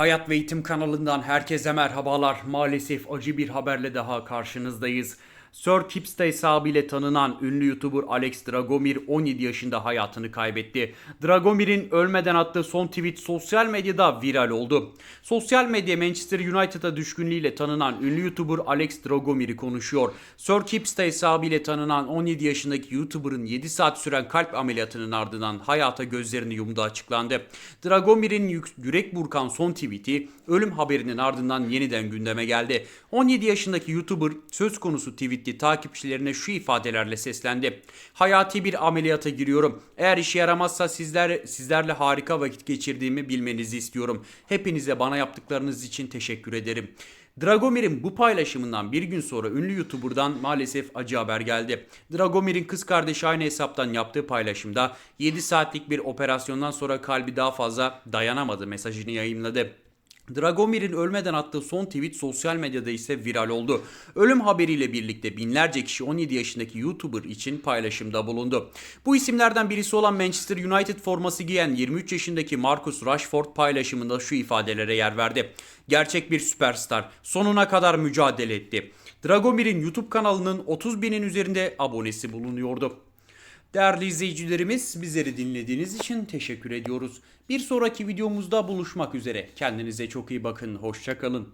Hayat ve Eğitim kanalından herkese merhabalar. Maalesef acı bir haberle daha karşınızdayız. Sir Kipsta hesabıyla tanınan ünlü YouTuber Alex Dragomir 17 yaşında hayatını kaybetti. Dragomir'in ölmeden attığı son tweet sosyal medyada viral oldu. Sosyal medya Manchester United'a düşkünlüğüyle tanınan ünlü YouTuber Alex Dragomir'i konuşuyor. Sir Kipsta hesabıyla tanınan 17 yaşındaki YouTuber'ın 7 saat süren kalp ameliyatının ardından hayata gözlerini yumduğu açıklandı. Dragomir'in yürek burkan son tweet'i ölüm haberinin ardından yeniden gündeme geldi. 17 yaşındaki YouTuber söz konusu tweet'i takipçilerine şu ifadelerle seslendi. Hayati bir ameliyata giriyorum. Eğer işe yaramazsa sizler sizlerle harika vakit geçirdiğimi bilmenizi istiyorum. Hepinize bana yaptıklarınız için teşekkür ederim. Dragomir'in bu paylaşımından bir gün sonra ünlü YouTuber'dan maalesef acı haber geldi. Dragomir'in kız kardeşi aynı hesaptan yaptığı paylaşımda 7 saatlik bir operasyondan sonra kalbi daha fazla dayanamadı mesajını yayınladı. Dragomir'in ölmeden attığı son tweet sosyal medyada ise viral oldu. Ölüm haberiyle birlikte binlerce kişi 17 yaşındaki YouTuber için paylaşımda bulundu. Bu isimlerden birisi olan Manchester United forması giyen 23 yaşındaki Marcus Rashford paylaşımında şu ifadelere yer verdi. Gerçek bir süperstar. Sonuna kadar mücadele etti. Dragomir'in YouTube kanalının 30 binin üzerinde abonesi bulunuyordu. Değerli izleyicilerimiz bizleri dinlediğiniz için teşekkür ediyoruz. Bir sonraki videomuzda buluşmak üzere. Kendinize çok iyi bakın. Hoşçakalın.